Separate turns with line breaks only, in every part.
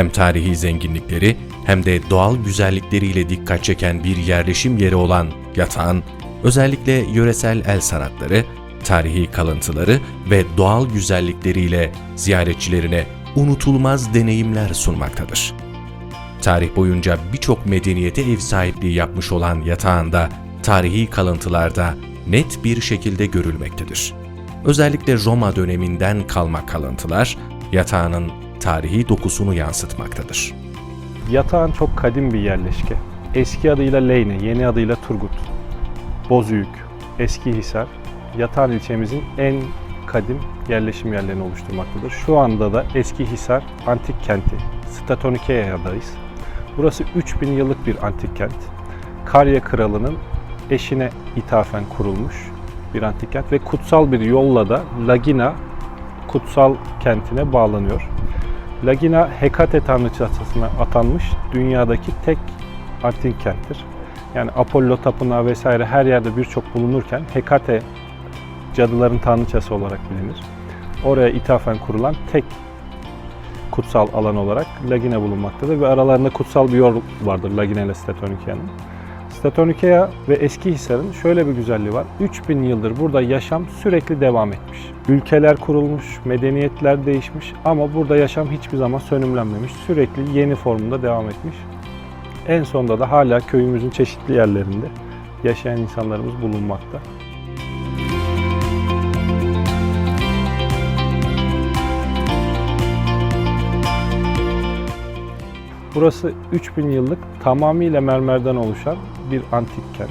Hem tarihi zenginlikleri hem de doğal güzellikleriyle dikkat çeken bir yerleşim yeri olan yatağın, özellikle yöresel el sanatları, tarihi kalıntıları ve doğal güzellikleriyle ziyaretçilerine unutulmaz deneyimler sunmaktadır. Tarih boyunca birçok medeniyete ev sahipliği yapmış olan yatağında tarihi kalıntılarda net bir şekilde görülmektedir. Özellikle Roma döneminden kalma kalıntılar yatağının tarihi dokusunu yansıtmaktadır.
Yatağan çok kadim bir yerleşke. Eski adıyla Leyne, yeni adıyla Turgut. Bozüyük, Eskihisar, Yatağan ilçemizin en kadim yerleşim yerlerini oluşturmaktadır. Şu anda da Eskihisar Antik Kenti, Statonikea'dayız. Burası 3000 yıllık bir antik kent. Karya Kralı'nın eşine ithafen kurulmuş bir antik kent ve kutsal bir yolla da Lagina kutsal kentine bağlanıyor. Lagina Hekate tanrıçasına atanmış dünyadaki tek antik kenttir. Yani Apollo tapınağı vesaire her yerde birçok bulunurken Hekate cadıların tanrıçası olarak bilinir. Oraya ithafen kurulan tek kutsal alan olarak Lagina bulunmaktadır ve aralarında kutsal bir yol vardır Lagina ile Statonikea'nın. Statonikea ve Eskihisar'ın şöyle bir güzelliği var. 3000 yıldır burada yaşam sürekli devam etmiş. Ülkeler kurulmuş, medeniyetler değişmiş ama burada yaşam hiçbir zaman sönümlenmemiş. Sürekli yeni formunda devam etmiş. En sonunda da hala köyümüzün çeşitli yerlerinde yaşayan insanlarımız bulunmakta. Burası 3000 yıllık tamamıyla mermerden oluşan bir antik kent.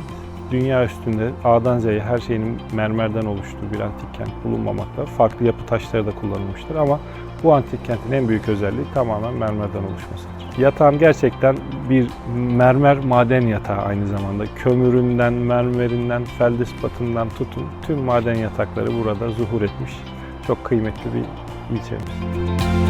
Dünya üstünde A'dan Z'ye her şeyin mermerden oluştuğu bir antik kent bulunmamakta. Farklı yapı taşları da kullanılmıştır ama bu antik kentin en büyük özelliği tamamen mermerden oluşmasıdır. Yatağın gerçekten bir mermer maden yatağı aynı zamanda. Kömüründen, mermerinden, feldispatından tutun tüm maden yatakları burada zuhur etmiş. Çok kıymetli bir ilçemiz.